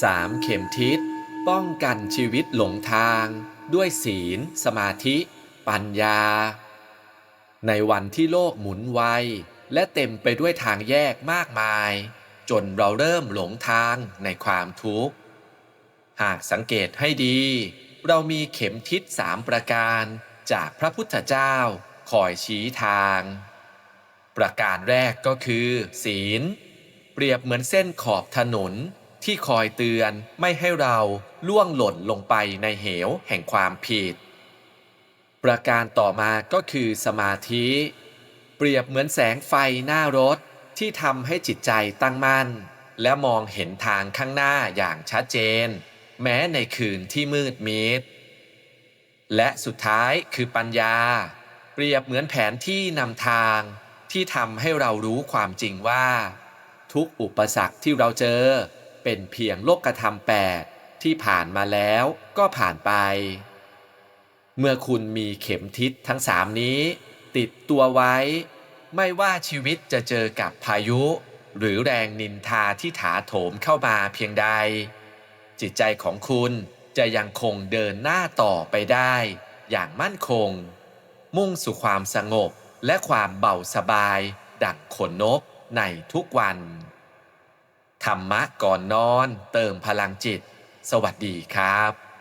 3. เข็มทิศ ป้องกันชีวิตหลงทาง ด้วยศีล สมาธิ ปัญญา ในวันที่โลกหมุนไวและเต็มไปด้วยทางแยกมากมาย จนเราเริ่มหลงทางในความทุกข์ หากสังเกตให้ดี เรามีเข็มทิศสามประการจากพระพุทธเจ้าคอยชี้ทาง ประการแรกก็คือ ศีล เปรียบเหมือนเส้นขอบถนน ที่คอยเตือนไม่ให้เราล่วงหล่นลงไปในเหวแห่งความผิด ประการต่อมาก็คือสมาธิ เปรียบเหมือนแสงไฟหน้ารถที่ทำให้จิตใจตั้งมั่น และมองเห็นทางข้างหน้าอย่างชัดเจน แม้ในคืนที่มืดมิด และสุดท้ายคือปัญญา เปรียบเหมือนแผนที่นำทางที่ทำให้เรารู้ความจริงว่า ทุกอุปสรรคที่เราเจอ เป็นเพียงโลกธรรมแปดที่ผ่านมาแล้วก็ผ่านไป เมื่อคุณมีเข็มทิศทั้งสามนี้ ติดตัวไว้ ไม่ว่าชีวิตจะเจอกับพายุ หรือแรงนินทาที่ถาโถมเข้ามาเพียงใด จิตใจของคุณจะยังคงเดินหน้าต่อไปได้ อย่างมั่นคง มุ่งสู่ความสงบและความเบาสบาย ดั่งขนนกในทุกวัน ธรรมะก่อนนอน เติมพลังจิต สวัสดีครับ